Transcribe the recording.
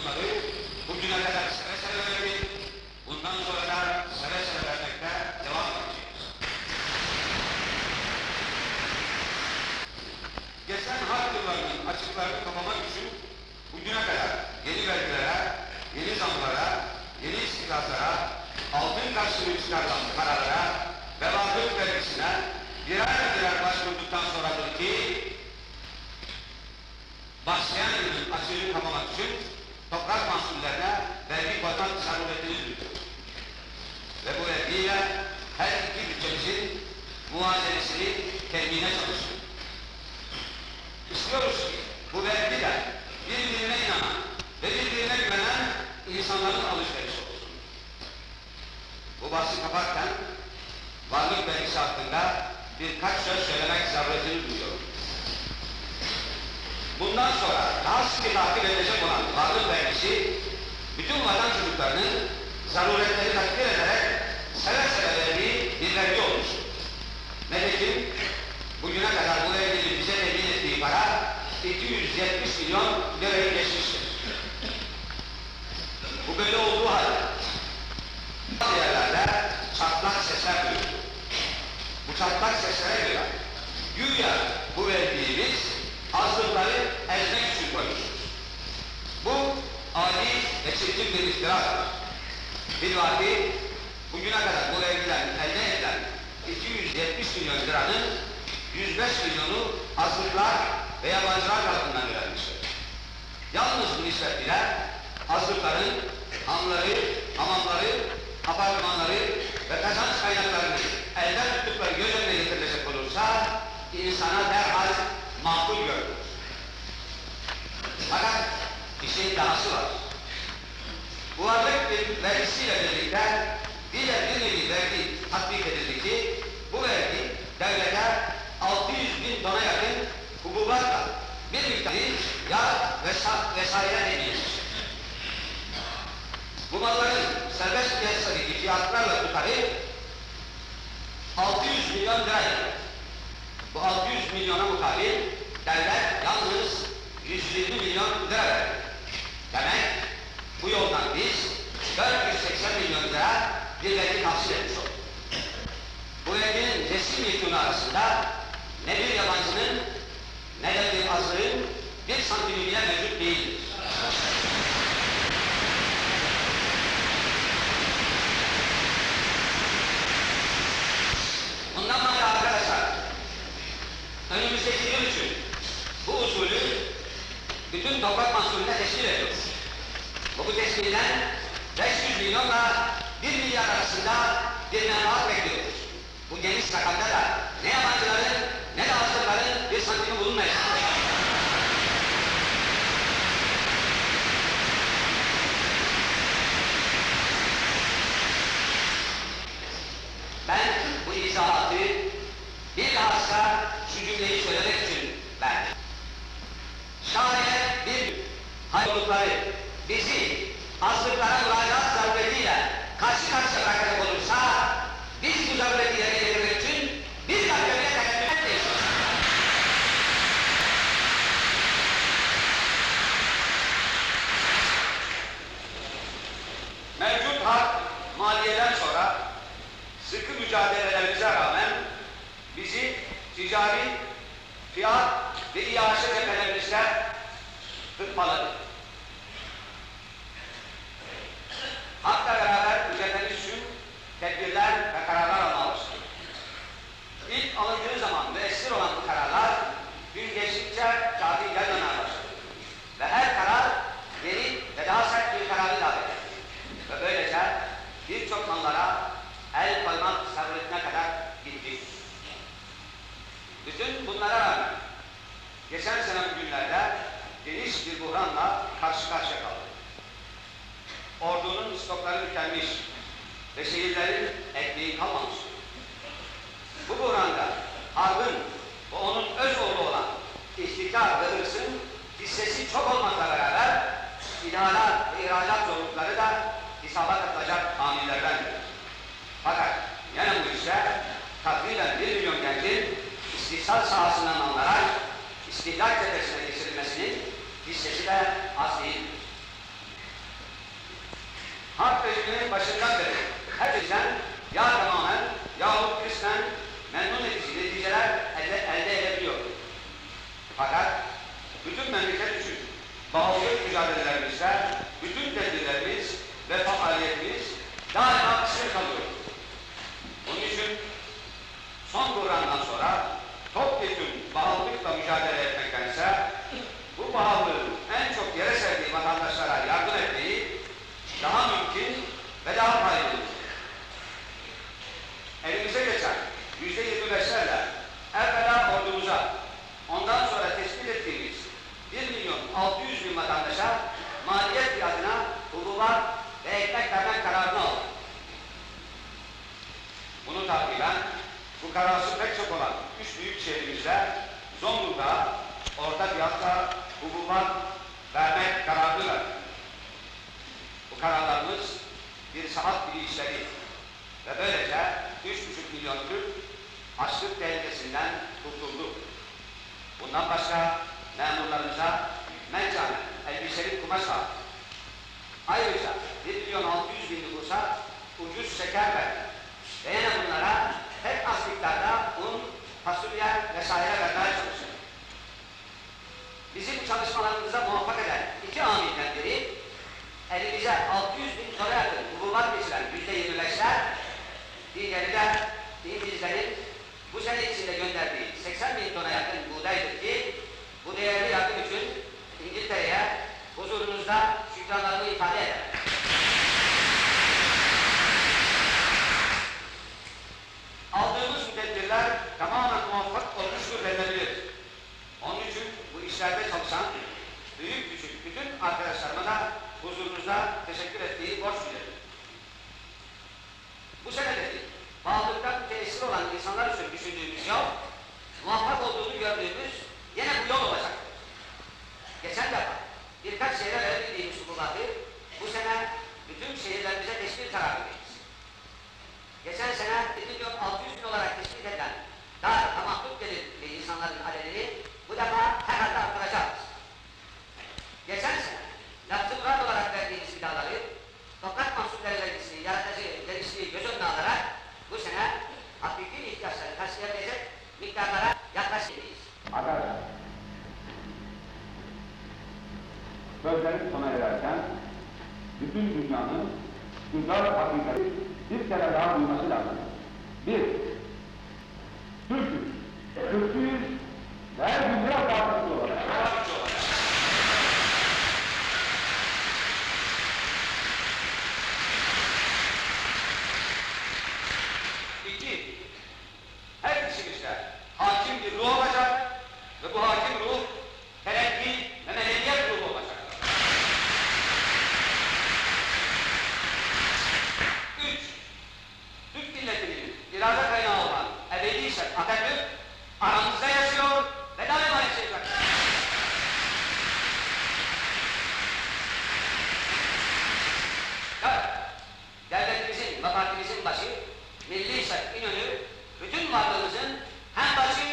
bunları bugüne kadar seve seve verdik. Bundan sonra da seve seve vermekte devam edeceğiz. Geçen harp yıllarının açıklarını kapamak için bugüne kadar yeni vergilere, yeni zamlara, yeni istikrazlara, altın karşılığı çıkarılan kararlara ve varlık vergisine birer birer başvurduktan sonradır ki başlayan yılın açığını kapamak için toprak mahsullerine vergi koymak zaruriyetini. Ve bu vergiyle her iki bütçemizin muvazenesini temine çalışıyor. İstiyoruz ki bu vergi de birbirine inanan ve birbirine güvenen insanların alışverişi olsun. Bu bahsi kapatken varlık vergisi hakkında birkaç söz söylemek zaruriyetini duyuyorum. Bundan sonra daha sıkı takip edilecek olan varlık vergisi bütün vatan çocuklarının zaruretleri takdir ederek seve seve verdiği bir vergi olmuştur. Nitekim bugüne kadar bu verginin bize temin ettiği para 270 milyon lirayı geçmiştir. Bu böyle olduğu halde bazı yerlerde çatlak sesler duyuldu. Bu çatlak seslere göre güya bu vergiyi biz azınlıkları ezmek için koymuşuz. Bu adi ve çirkin bir iftiradır. Bilvaki bugüne kadar bu vergiden elde edilen 270 milyon liranın 105 milyonu azınlıklar ve yabancılar tarafından verilmiştir. Yalnız bu nispet ile azınlıkların hamları, hamamları, apartmanları ve kazanç kaynaklarını elden tuttukları göz önüne getirilecek olursa insana derhal makul görünür. Fakat bir şey dahası var. Bu varlık bir vergisiyle birlikte bir de bir nevi vergi tatbik edildi ki bu vergi devlete 600 bin tona yakın hububatla bir miktarı yağ ve saf vesaire edilmiştir. Bu malların serbest piyasadaki fiyatlarla tutarı 600 milyon lira. Bu 600 milyona mukabil devlet yalnız 120 milyon lira verir. Demek bu yoldan biz 480 milyon lira vergi tahsil etmiş olduk. Bu verginin resim yekunu arasında ne bir yabancının ne de bir azığın bir santimi bile mevcut değildir. Bundan sonra arkadaşlar, önümüzdeki yıl için bu usulü bütün toprak mahsulüne teşkil ediyoruz. Bu, bu teşkilden 500 milyonla 1 milyar arasında bir menfaat bekliyoruz. Bu geniş rakamda da ne yabancıların ne de azlıkların bir santimi bulunmayacak. Ben bu izahatı bilhassa şu cümleyi söylemek için verdim. Şayet bir hayırlıkları bizi azlıklara müracaat zaruretiyle karşı karşıya bırakacak olursa biz bu zarureti yerine getirmek için bir dakika bile tereddüt etmeyiz. Mevcut harp maliyeden sonra sıkı mücadelelerimize rağmen bizi ticari, fiyat ve iaşe cephelerimizde tutmaladı. Hakla beraber ücretlerimiz için tedbirler ve kararlar almalıyız. İlk alındığı zaman müessir olan bu kararlar gün geçtikçe kafi gelmemeye başladı. Ve her karar yeni ve daha sert bir kararı davet etti. Ve böylece birçok konulara el koymak zaruretine kadar gitti. Bütün bunlara rağmen geçen sene bugünlerde geniş bir buhranla karşı karşıya kaldık. Ordunun stokları tükenmiş ve şehirlerin ekmeği kalmamış. Bu buhranda harbın ve onun öz oğlu olan istikrar ve hırsın hissesi çok olmakla beraber ithalat ve ihracat zorlukları da hesaba katılacak amillerden. Fakat yine bu işte takriben bir milyon gencin istihsal sahasından alınarak istihlal tepesine geçirilmesinin hissesi de az değildir. Harp rejiminin başından beri herkesten ya tamamen yahut kısmen memnun edici neticeler elde, elde edebiliyor. Fakat bütün memleket için bağımlılık mücadelelerimizde ve daha faydalı. Elimize geçen yüzde yirmi beşlerle evvela ordumuza, ondan sonra tespit ettiğimiz 1 milyon 600 bin vatandaşa maliyet fiyatına hububat ve ekmek vermek kararını aldı. Bunu takiben bu kararsız pek çok olan üç büyük şehrimizde Zonguldak'a orta fiyatla hububat vermek kararını verdi. Bu kararlarımız bir saat biri işleri ve böylece üç buçuk milyon Türk açlık tehlikesinden kurtuldu. Bundan başka memurlarımıza meccane elbiseli kumaş var. Ayrıca 1 milyon 600 bin nüfusa ucuz şeker verdi. Ve yine bunlara tek az miktarda un, fasulye vesaire vermeye çalışıyor. Bizim çalışmalarımıza muvaffak eden iki amilden biri elimize 600 bin tona yakın hububat geçiren yüzde yirmi beşler, diğeri de İngilizlerin bu sene içinde gönderdiği 80 bin tona yakın buğdaydır ki bu değerli yardım için İngiltere'ye huzurunuzda şükranlarımı ifade ederim. Aldığımız bu tedbirler tamamen muvaffak olmuştur denilebilir. Onun için bu işlerde çalışan büyük küçük bütün arkadaşlarıma da huzurunuzda teşekkür ettiği bütün dünyanın güzel hakikati bir kere daha duyması lazım. Bir. Türk'üyüz Milliysek İnönü bütün varlığımızın hem başı